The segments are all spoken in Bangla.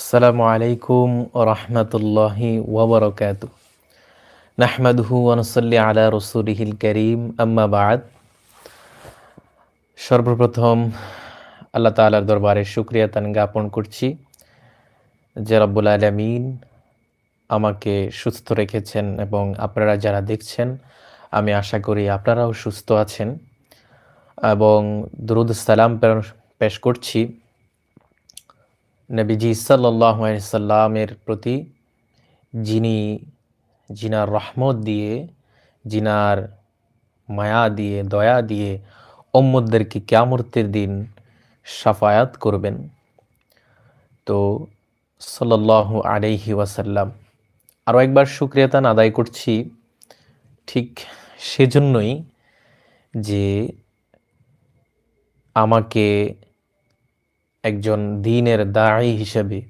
আসসালামু আলাইকুম রহমতুল্লাহি ওবরকাত নাহমাদহু ওয়ানসল্লি আলা রসুলিহিল করিম, আম্মা বাদ। সর্বপ্রথম আল্লাহ তালার দরবারে শুক্রিয়া তান জ্ঞাপন করছি যে রব্বুল আলমিন আমাকে সুস্থ রেখেছেন এবং আপনারা যারা দেখছেন, আমি আশা করি আপনারাও সুস্থ আছেন এবং দুরুদ সালাম পেশ করছি। নবীজি সাল্লামের প্রতি যিনি জিনার রহমত দিয়ে, জিনার মায়া দিয়ে, দয়া দিয়ে ওম্মদদেরকে ক্যামর্তের দিন সাফায়াত করবেন। তো সাল্লাহ আলাইহি ওয়াসাল্লাম আরও একবার সুক্রিয়াতান আদায় করছি। ঠিক সেজন্যই যে আমাকে একজন দিনের দায়ী হিসেবে।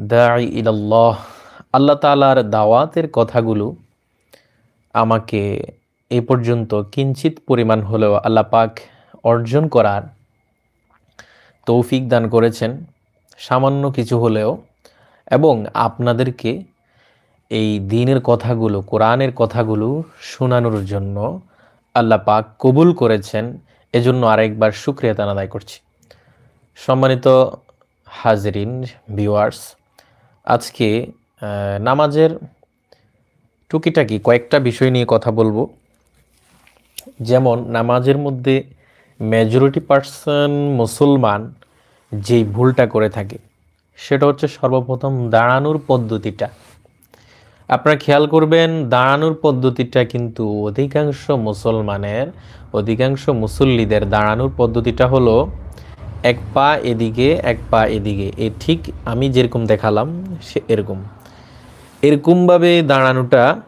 দায়ী ইলাল্লাহ, আল্লাহ তালার দাওয়াতের কথাগুলো আমাকে এ পর্যন্ত কিঞ্চিত পরিমাণ হলেও আল্লাহ পাক অর্জন করার তৌফিক দান করেছেন। সামান্য কিছু হলেও এবং আপনাদেরকে এই দিনের কথাগুলো, কোরআনের কথাগুলো শোনানোর জন্য আল্লাহ পাক কবুল করেছেন। এজন্য আরেকবার সুক্রিয়া আদায় করছি। সম্মানিত হাজরিন ভিউয়ার্স আজকে নামাজের টুকিটাকি কয়েকটা বিষয় নিয়ে কথা বলব। যেমন, নামাজের মধ্যে মেজরিটি পার্সন মুসলমান যেই ভুলটা করে থাকে, সেটা হচ্ছে সর্বপ্রথম দাঁড়ানোর পদ্ধতিটা। আপনারা খেয়াল করবেন, দাঁড়ানোর পদ্ধতিটা কিন্তু অধিকাংশ মুসলমানের, অধিকাংশ মুসল্লিদের দাঁড়ানোর পদ্ধতিটা হলো এক পা এদিকে, এক পা এদিকে। এ ঠিক আমি যেরকম দেখালাম, সে এরকম। এরকমভাবে দাঁড়ানোটা,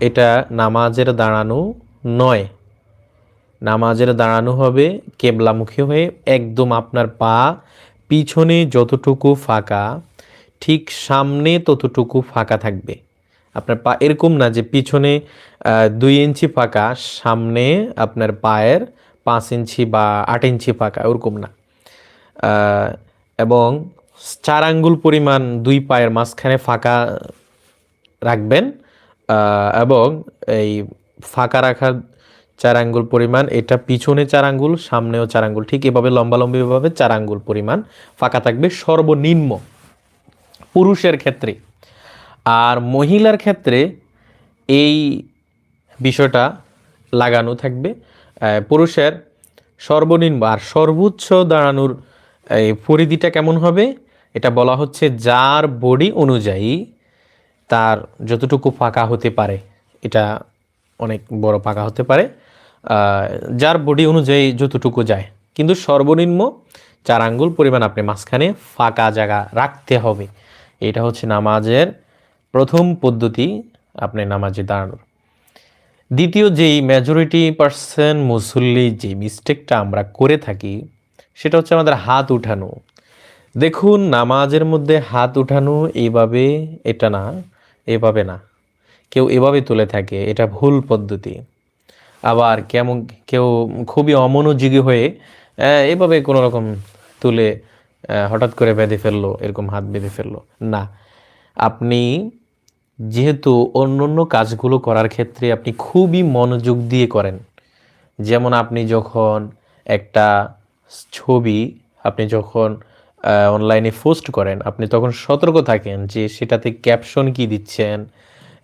এটা নামাজের দাঁড়ানো নয়। নামাজের দাঁড়ানো হবে কেবলামুখী হয়ে, একদম আপনার পা পিছনে যতটুকু ফাঁকা, ঠিক সামনে ততটুকু ফাঁকা থাকবে। আপনার পা এরকম না যে পিছনে দুই ইঞ্চি ফাঁকা, সামনে আপনার পায়ের পাঁচ ইঞ্চি বা আট ইঞ্চি ফাঁকা, ওরকম না। এবং চার আঙ্গুল পরিমাণ দুই পায়ের মাঝখানে ফাঁকা রাখবেন এবং এই ফাঁকা রাখার চার আঙ্গুল পরিমাণ, এটা পিছনে চার আঙ্গুল, সামনেও চার আঙ্গুল, ঠিক এভাবে লম্বালম্বিভাবে চার আঙ্গুল পরিমাণ ফাঁকা থাকবে। সর্বনিম্ন পুরুষের ক্ষেত্রে আর মহিলার ক্ষেত্রে এই বিষয়টা লাগানো থাকবে। পুরুষের সর্বনিম্ন আর সর্বোচ্চ দাঁড়ানোর এই পরিধিটা কেমন হবে? এটা বলা হচ্ছে যার বডি অনুযায়ী তার যতটুকু ফাঁকা হতে পারে, এটা অনেক বড় ফাঁকা হতে পারে যার বডি অনুযায়ী যতটুকু যায়। কিন্তু সর্বনিম্ন চার আঙ্গুল পরিমাণ আপনি মাঝখানে ফাঁকা জায়গা রাখতে হবে। এটা হচ্ছে নামাজের প্রথম পদ্ধতি, আপনি নামাজে দাঁড়ানোর। দ্বিতীয় যেই মেজরিটি পার্সেন্ট মুসল্লি যে মিস্টেকটা আমরা করে থাকি সেটা হচ্ছে আমাদের হাত উঠানো। দেখুন, নামাজের মধ্যে হাত উঠানো এইভাবে এটা না, এভাবে না। কেউ এভাবে তুলে থাকে, এটা ভুল পদ্ধতি। আবার কেমন, কেউ খুবই অমনোযোগী হয়ে এভাবে কোনো রকম তুলে হঠাৎ করে বেঁধে ফেলল, এরকম হাত বেঁধে ফেলল, না। আপনি যেহেতু অন্য অন্য কাজগুলো করার ক্ষেত্রে আপনি খুবই মনোযোগ দিয়ে করেন। যেমন আপনি যখন একটা ছবি আপনি যখন অনলাইনে পোস্ট করেন, আপনি তখন সতর্ক থাকেন যে সেটাতে ক্যাপশন কি দিচ্ছেন,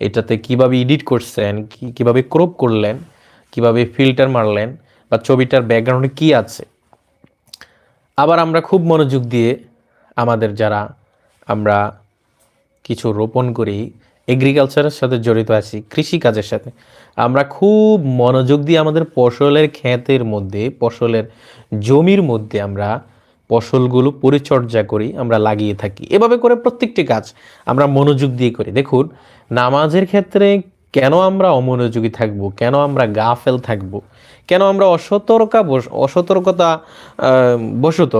এটাতে কীভাবে এডিট করছেন কীভাবে ক্রপ করলেন, কীভাবে ফিল্টার মারলেন বা ছবিটার ব্যাকগ্রাউন্ডে কি আছে। আবার আমরা খুব মনোযোগ দিয়ে আমাদের যারা আমরা কিছু রোপণ করি এগ্রিকালচারের সাথে জড়িত আছি, কৃষিকাজের সাথে। আমরা খুব মনোযোগ দিয়ে আমাদের ফসলের ক্ষেতের মধ্যে, ফসলের জমির মধ্যে আমরা ফসলগুলো পরিচর্যা করি, আমরা লাগিয়ে থাকি। এভাবে করে প্রত্যেকটি কাজ আমরা মনোযোগ দিয়ে করি। দেখুন, নামাজের ক্ষেত্রে কেন আমরা অমনোযোগী থাকব? কেন আমরা গাফেল থাকব? কেন আমরা অসতর্কা অসতর্কতা বশত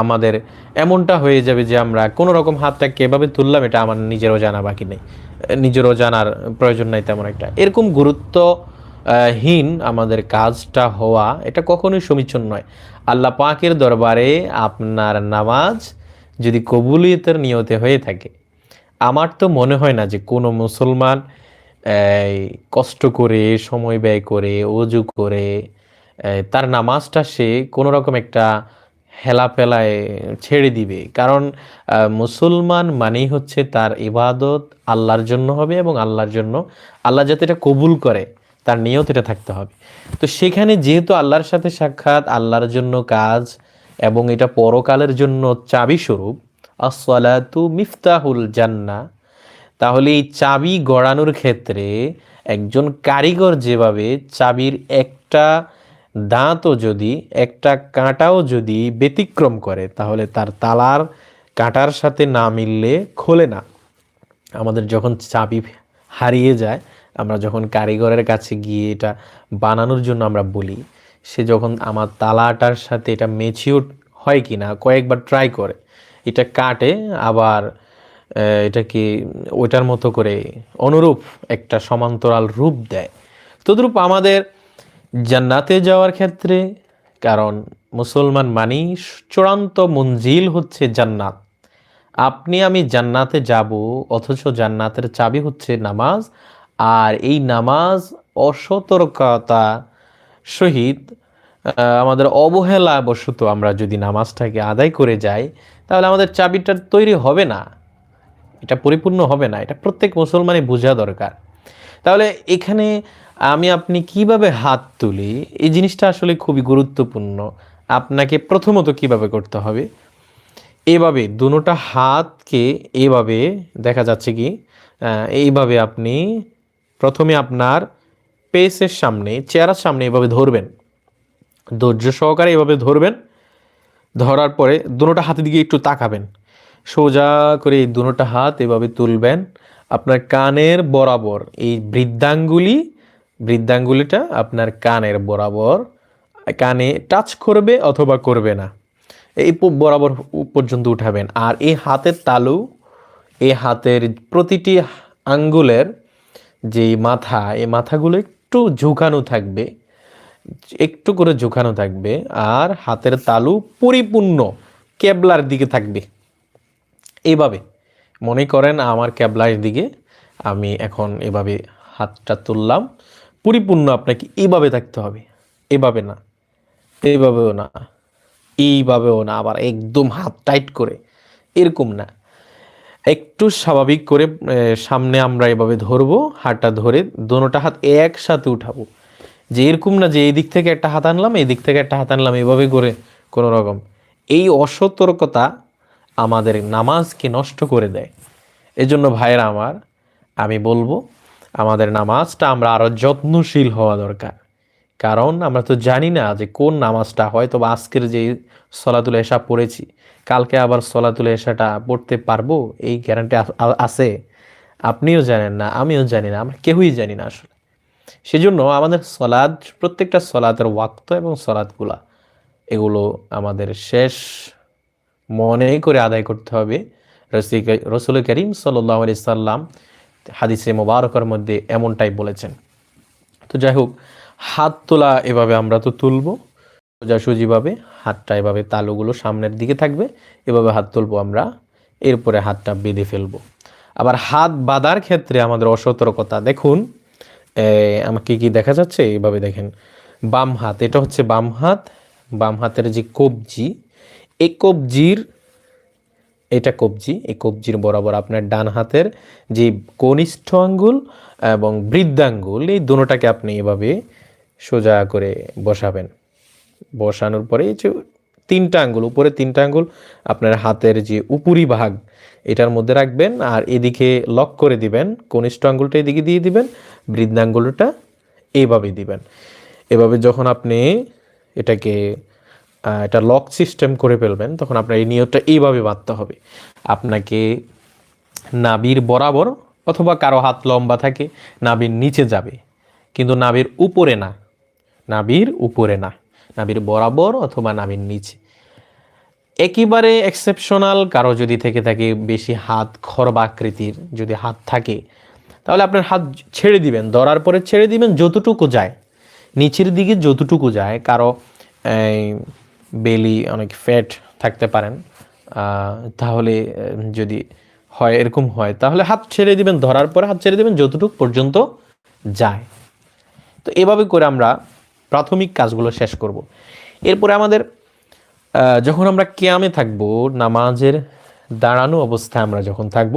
আমাদের এমনটা হয়ে যাবে যে আমরা কোনো রকম হাতটা এভাবে তুললাম, এটা আমার নিজেরও জানা বাকি নেই। নিজেরও জানার প্রয়োজন নাই তেমন একটা। এরকম গুরুত্ব হীন আমাদের কাজটা হওয়া এটা কখনোই সমীচীন নয়। আল্লাহ পাকের দরবারে আপনার নামাজ যদি কবুলিয়তের নিয়তে হয়ে থাকে, আমার তো মনে হয় না যে কোনো মুসলমান কষ্ট করে, সময় ব্যয় করে, অজু করে তার নামাজটা সে কোনো রকম একটা হেলাফেলায় ছেড়ে দিবে। কারণ মুসলমান মানেই হচ্ছে তার ইবাদত আল্লাহর জন্য হবে এবং আল্লাহর জন্য, আল্লাহ যাতে এটা কবুল করে, তার নিয়ত এটা থাকতে হবে। তো সেখানে যেহেতু আল্লাহর সাথে সাক্ষাৎ, আল্লাহর জন্য কাজ এবং এটা পরকালের জন্য চাবি স্বরূপ আসসালাতু মিফতাহুল জান্না তাহলে এই চাবি গড়ানোর ক্ষেত্রে একজন কারিগর যেভাবে চাবির একটা দাঁতও যদি, একটা কাঁটাও যদি ব্যতিক্রম করে, তাহলে তার তালার কাঁটার সাথে না মিললে খোলে না। আমাদের যখন চাবি হারিয়ে যায়, আমরা যখন কারিগরের কাছে গিয়ে এটা বানানোর জন্য আমরা বলি, সে যখন আমার তালাটার সাথে এটা মেচিউর হয় কি না কয়েকবার ট্রাই করে, এটা কাটে, আবার আহ, এটাকে ওইটার মতো করে অনুরূপ একটা সমান্তরাল রূপ দেয়। তদ্রূপ আমাদের জান্নাতে যাওয়ার ক্ষেত্রে কারণ মুসলমান মানি চূড়ান্ত মঞ্জিল হচ্ছে জান্নাত। আপনি আমি জান্নাতে যাব অথচ জান্নাতের চাবি হচ্ছে নামাজ আর এই নামাজ অসতর্কতা সহিত আমাদের অবহেলা বশত আমরা যদি নামাজটাকে আদায় করে যাই তাহলে আমাদের চাবিটা তৈরি হবে না। এটা পরিপূর্ণ হবে না, এটা প্রত্যেক মুসলমানই বোঝা দরকার। তাহলে এখানে আমি আপনি কীভাবে হাত তুলি, এই জিনিসটা আসলে খুবই গুরুত্বপূর্ণ। আপনাকে প্রথমত কীভাবে করতে হবে, এভাবে দুটোটা হাতকে এভাবে, দেখা যাচ্ছে কি এইভাবে আপনি প্রথমে আপনার পেসের সামনে, চেয়ারের সামনে এভাবে ধরবেন। ধৈর্য সহকারে এভাবে ধরবেন, ধরার পরে দুটোটা হাতের দিকে একটু তাকাবেন। সোজা করে এই দুটোটা হাত এভাবে তুলবেন। আপনার কানের বরাবর, এই বৃদ্ধাঙ্গুলি, বৃদ্ধাঙ্গুলিটা আপনার কানের বরাবর, কানে টাচ করবে অথবা করবে না। এই বরাবর পর্যন্ত উঠাবেন। আর এই হাতের তালু, এই হাতের প্রতিটি আঙ্গুলের যে মাথা, এই মাথাগুলো একটু ঝুঁকানো থাকবে, একটু করে ঝুঁকানো থাকবে। আর হাতের তালু পরিপূর্ণ, কেবলার দিকে থাকবে। এইভাবে। মনে করেন আমার ক্যাবলার দিকে আমি এখন এভাবে হাতটা তুললাম। পরিপূর্ণ আপনাকে এইভাবে থাকতে হবে। এভাবে না। এইভাবেও না। এইভাবেও না। আবার একদম হাত টাইট করে। এরকম না। একটু স্বাভাবিক করে সামনে আমরা এভাবে ধরবো, হাতটা ধরে দোনোটা হাত একসাথে উঠাবো। যে এরকম না যে এই দিক থেকে একটা হাত আনলাম, এই দিক থেকে একটা হাত আনলাম, এভাবে করে কোনো রকম। এই অসতর্কতা আমাদের নামাজকে নষ্ট করে দেয়। এজন্য ভাইয়েরা আমার, আমি বলব, আমাদের নামাজটা আমরা আরও যত্নশীল হওয়া দরকার। কারণ আমরা তো জানি না যে কোন নামাজটা হয়তো বা আজকের যে সলাতুল এশা পড়েছি, কালকে আবার সলাতুল এশাটা পড়তে পারব, এই গ্যারান্টি আছে। আপনিও জানেন না, আমিও জানি না, আমরা কেউই জানি না আসলে। সেজন্য আমাদের সলাদ, প্রত্যেকটা সলাতের ওয়াক্ত এবং সলাদগুলা, এগুলো আমাদের শেষ মনে করে আদায় করতে হবে। রসি- রসুল করিম সাল্লাহ আলি সাল্লাম হাদিসে মোবারকর মধ্যে এমনটাই বলেছেন। তো যাই হোক, হাত তোলা এভাবে আমরা তো তুলবো, সোজাসুজিভাবে হাতটা এভাবে তালুগুলো সামনের দিকে থাকবে, এভাবে হাত তুলবো আমরা, এরপরে হাতটা বেঁধে ফেলব। আবার হাত বাঁধার ক্ষেত্রে আমাদের অসতর্কতা, দেখুন আমাকে কি দেখা যাচ্ছে? এভাবে দেখেন, বাম হাত, এটা হচ্ছে বাম হাত, বাম হাতের যে কবজি এই কবজির এটা কবজি এই কবজির বরাবর আপনার ডান হাতের যে কনিষ্ঠ আঙ্গুল এবং বৃদ্ধাঙ্গুল, এই দুটোটাকে আপনি এভাবে সোজা করে বসাবেন। বসানোর পরে যে তিনটা আঙ্গুল, উপরে তিনটা আঙ্গুল, আপনার হাতের যে উপরি ভাগ, এটার মধ্যে রাখবেন আর এদিকে লক করে দিবেন, কনিষ্ঠ আঙ্গুলটা এদিকে দিয়ে দিবেন, বৃদ্ধাঙ্গুলটা এইভাবে দিবেন। এভাবে যখন আপনি এটাকে এটা লক সিস্টেম করে ফেলবেন, তখন আপনার এই নিয়তটা এইভাবে বাঁধতে হবে। আপনাকে নাবির বরাবর অথবা কারও হাত লম্বা থাকে নাবির নিচে যাবে। কিন্তু নাবির উপরে না নাবির উপরে না নাবির বরাবর অথবা নাবির নিচে। একেবারে এক্সেপশনাল কারও যদি থেকে থাকে বেশি হাত খরবা আকৃতির, যদি হাত থাকে, তাহলে আপনার হাত ছেড়ে দিবেন, ধরার পরে ছেড়ে দিবেন যতটুকু যায়। নিচের দিকে যতটুকু যায়, কারও বেলি অনেক ফ্যাট থাকতে পারেন তাহলে যদি হয় এরকম হয়, তাহলে হাত ছেড়ে দিবেন, ধরার পরে হাত ছেড়ে দিবেন যতটুকু পর্যন্ত যায়। তো এভাবে করে আমরা প্রাথমিক কাজগুলো শেষ করব। এরপরে আমাদের যখন আমরা কেয়ামে থাকব, নামাজের দাঁড়ানো অবস্থায় আমরা যখন থাকব,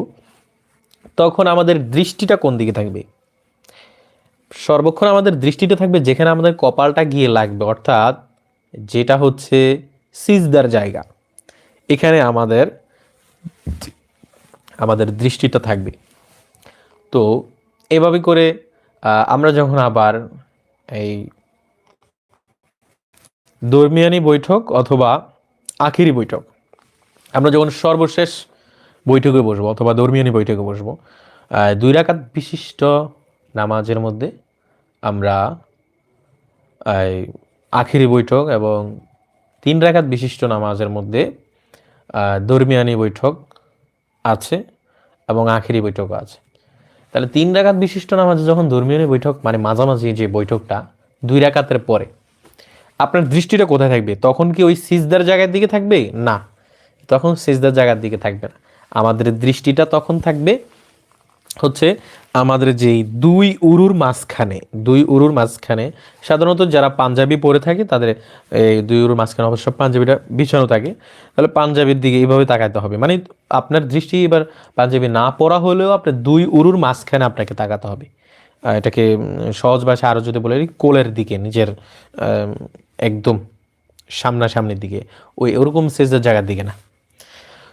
তখন আমাদের দৃষ্টিটা কোন দিকে থাকবে? সর্বক্ষণ আমাদের দৃষ্টিটা থাকবে যেখানে আমাদের কপালটা গিয়ে লাগবে, অর্থাৎ যেটা হচ্ছে সিজদার জায়গা। এখানে আমাদের আমাদের দৃষ্টিটা থাকবে। তো এভাবে করে আমরা যখন আবার এই দরমিয়ানি বৈঠক অথবা আখিরি বৈঠক, আমরা যখন সর্বশেষ বৈঠকে বসবো অথবা দরমিয়ানি বৈঠকে বসবো দুই রাকাত বিশিষ্ট নামাজের মধ্যে আমরা আখিরি বৈঠক এবং তিন রাকাত বিশিষ্ট নামাজের মধ্যে দরমিয়ানি বৈঠক আছে এবং আখিরি বৈঠকও আছে। তাহলে তিন রাকাত বিশিষ্ট নামাজে যখন ধর্মীয় বৈঠক মানে মাঝামাঝি যে বৈঠকটা, দুই রাকাতের পরে, আপনার দৃষ্টিটা কোথায় থাকবে? তখন কি ওই সিজদার জায়গার দিকে থাকবে? না। তখন সিজদার জায়গার দিকে থাকবে না। আমাদের দৃষ্টিটা তখন থাকবে হচ্ছে আমাদের যেই দুই উরুর মাঝখানে, দুই উরুর মাঝখানে সাধারণত যারা পাঞ্জাবি পরে থাকে তাদের এই দুই উরুর মাঝখানে অবশ্য পাঞ্জাবিটা বিছানো থাকে। তাহলে পাঞ্জাবির দিকে এইভাবে তাকাতে হবে। মানে আপনার দৃষ্টি এবার পাঞ্জাবি না পরা হলেও আপনার দুই উরুর মাঝখানে আপনাকে তাকাতে হবে। এটাকে সহজ ভাষা আরও যদি বলে কোলের দিকে, নিজের একদম সামনাসামনির দিকে, ওই ওরকম সেজের জায়গার দিকে না।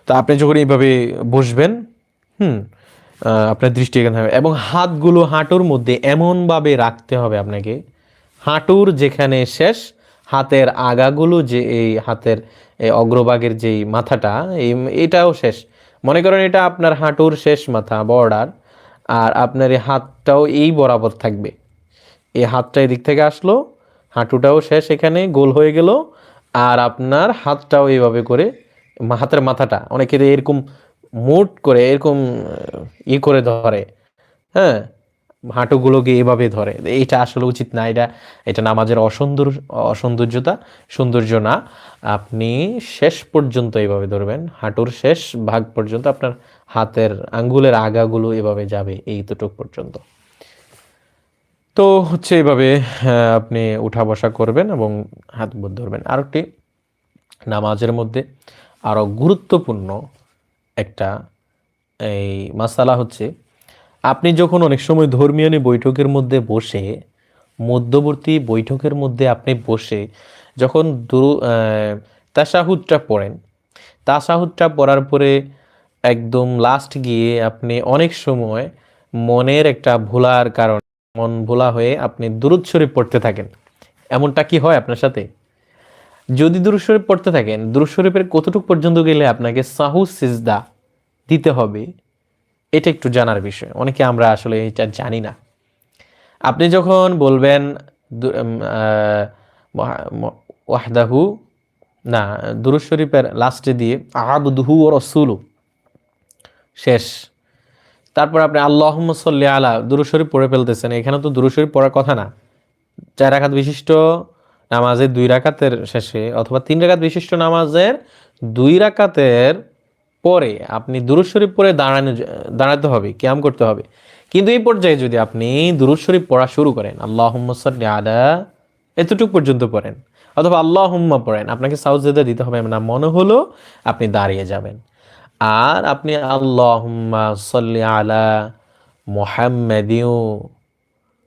তো আপনি যখন এইভাবে বসবেন, হুম আপনার দৃষ্টি এখানে হবে এবং হাতগুলো হাঁটুর মধ্যে এমনভাবে রাখতে হবে আপনাকে। হাঁটুর যেখানে শেষ, হাতের আগাগুলো যে এই হাতের অগ্রভাগের যেই মাথাটা, এই এটাও শেষ। মনে করেন এটা আপনার হাঁটুর শেষ মাথা, বর্ডার, আর আপনার এই হাতটাও এই বরাবর থাকবে। এই হাতটা এদিক থেকে আসলো, হাঁটুটাও শেষ এখানে, গোল হয়ে গেল, আর আপনার হাতটাও এইভাবে করে হাতের মাথাটা, অনেকের এরকম মুট করে এরকম ই করে ধরে হ্যাঁ? হাঁটুগুলোকে এভাবে ধরে। এইটা আসলে উচিত না এটা এটা নামাজের অসুন্দর অসৌন্দর্যতা সৌন্দর্য না। আপনি শেষ পর্যন্ত এভাবে ধরবেন হাঁটুর শেষ ভাগ পর্যন্ত আপনার হাতের আঙ্গুলের আগাগুলো এভাবে যাবে এইতটুক পর্যন্ত। তো হচ্ছে এইভাবে আহ, আপনি উঠা বসা করবেন এবং হাত ধরবেন। আরেকটি নামাজের মধ্যে আরও গুরুত্বপূর্ণ একটা এই মাসালা হচ্ছে আপনি যখন অনেক সময় ধর্মীয় বৈঠকের মধ্যে বসে মধ্যবর্তী বৈঠকের মধ্যে আপনি বসে যখন দুরু আহ, তাশাহুদটা পড়েন তাসাহুদটা পড়ার পরে একদম লাস্ট গিয়ে আপনি অনেক সময় মনের একটা ভোলার কারণ মন ভোলা হয়ে আপনি দুরুদ শরীফ পড়তে থাকেন। এমনটা কি হয় আপনার সাথে? যদি দুরুদ শরীফ পড়তে থাকেন দুরুদ শরীফের কতটুকু পর্যন্ত গেলে আপনাকে সাহু সিজদা দিতে হবে, এটা একটু জানার বিষয়। অনেকে আমরা আসলে এটা জানি না। আপনি যখন বলবেন ওয়াহদাহু, না, দুরুদ শরীফের লাস্টে দিয়ে, আবদুহু ও রসুলু, শেষ। তারপর আপনি আল্লাহ সাল্লি আলা, দুরুদ শরীফ পড়ে ফেলতেছেন। এখানে তো দুরুদ শরীফ পড়ার কথা না। চার রাকাত বিশিষ্ট নামাজের দুই রাকাতের শেষে, অথবা তিন রাকাত বিশিষ্ট নামাজের দুই রাকাতের পরে আপনি দুরুদ শরীফ পড়ে দাঁড়ানো, দাঁড়াতে হবে, ক্যাম করতে হবে। কিন্তু এই পর্যায়ে যদি আপনি দুরুদ শরীফ পড়া শুরু করেন আল্লাহ সাল্লি আলা, এতটুকু পর্যন্ত পড়েন, অথবা আল্লাহ হুম্মা পড়েন, আপনাকে সাউজেদা দিতে হবে না, মনে হলো আপনি দাঁড়িয়ে যাবেন। আর আপনি আল্লাহ হুম্মা সাল্লি আলা মোহাম্মদিউ,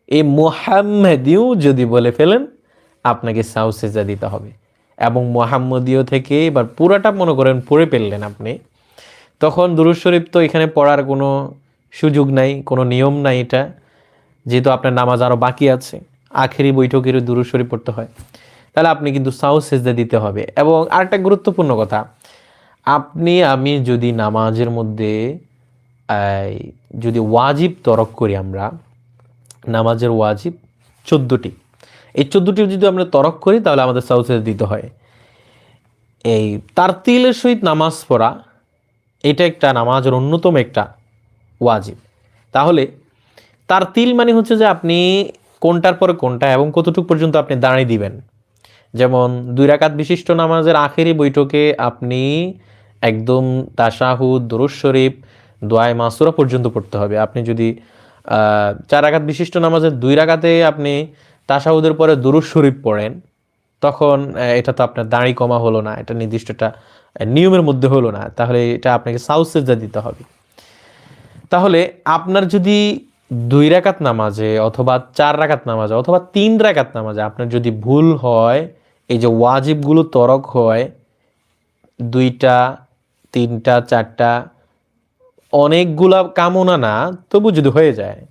এই মোহাম্মদিউ যদি বলে ফেলেন, আপনাকে সাউসেজা দিতে হবে। এবং মোহাম্মদীয় থেকে এবার পুরাটা মনে করেন পড়ে ফেললেন আপনি তখন দুরুদ শরীফ তো এখানে পড়ার কোনো সুযোগ নাই, কোনো নিয়ম নাই এটা। যেহেতু আপনার নামাজ আরও বাকি আছে, আখেরি বৈঠকের দুরুদ শরীফ পড়তে হয়। তাহলে আপনি কিন্তু সাউ সেজদা দিতে হবে। এবং আরেকটা গুরুত্বপূর্ণ কথা, আপনি, আমি যদি নামাজের মধ্যে যদি ওয়াজিব তরক করি আমরা, নামাজের ওয়াজিব চোদ্দোটি। এই চোদ্দোটি যদি আমরা তরক করি, তাহলে আমাদের সাউ সেজদা দিতে হয়। এই তার তারতিলের সহিত নামাজ পড়া এটা একটা নামাজের অন্যতম একটা ওয়াজিব। তাহলে তার তিল মানে হচ্ছে যে আপনি কোনটার পরে কোনটা এবং কতটুকু পর্যন্ত আপনি দাঁড়িয়ে দিবেন। যেমন দুই রাকাত বিশিষ্ট নামাজের আখেরি বৈঠকে আপনি একদম তাশাহুদ দুরুজ শরীফ দোয়ায় মাসুরা পর্যন্ত পড়তে হবে। আপনি যদি চার রাকাত বিশিষ্ট নামাজের দুই রাকাতে আপনি তাশাহুদের পরে দুরুজ শরীফ পড়েন তখন এটা তো আপনার দাঁড়ি কমা হলো না। এটা নির্দিষ্ট একটা আহ, নিয়মের মধ্যে হলো না। তাহলে এটা আপনাকে সাউসেজা দিতে হবে। তাহলে আপনার যদি দুই রাকাত নামাজে অথবা চার রাকাত নামাজে অথবা তিন রাকাত নামাজে আপনার যদি ভুল হয়, এই যে ওয়াজিবগুলো তরক হয়, দুইটা, তিনটা, চারটা, অনেকগুলা কামনা না, তবু যদি হয়ে যায়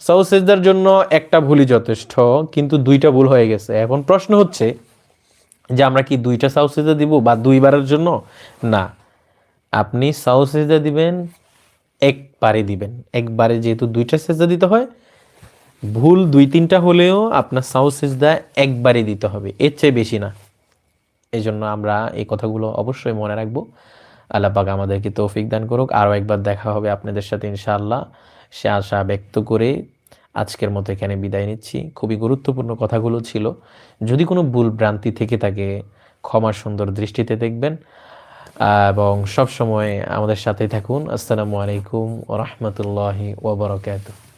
সাউসেজদার জন্য একটা ভুলই যথেষ্ট, কিন্তু দুইটা ভুল হয়ে গেছে। এখন প্রশ্ন হচ্ছে যে আমরা কি দুইটা সাউসেজা দিব বা দুইবারের জন্য? না। আপনি সাউসেজা দিবেন, একবারে দিবেন। একবারে যেহেতু দুইটা সেজদা দিতে হয়, ভুল দুই তিনটা হলেও আপনার সাউস সেজদা একবারে দিতে হবে। এর চেয়ে বেশি না। এই জন্য আমরা এই কথাগুলো অবশ্যই মনে রাখব। আল্লাহ পাক আমাদেরকে তৌফিক দান করুক। আরও একবার দেখা হবে আপনাদের সাথে ইনশাআল্লাহ। সে আশা ব্যক্ত করে আজকের মতো এখানে বিদায় নিচ্ছি। খুবই গুরুত্বপূর্ণ কথাগুলো ছিল। যদি কোনো ভুল ভ্রান্তি থেকে থাকে, ক্ষমা সুন্দর দৃষ্টিতে দেখবেন। এবং সবসময় আমাদের সাথেই থাকুন। আসসালামু আলাইকুম রহমতুল্লাহি ওবরাকাতুহ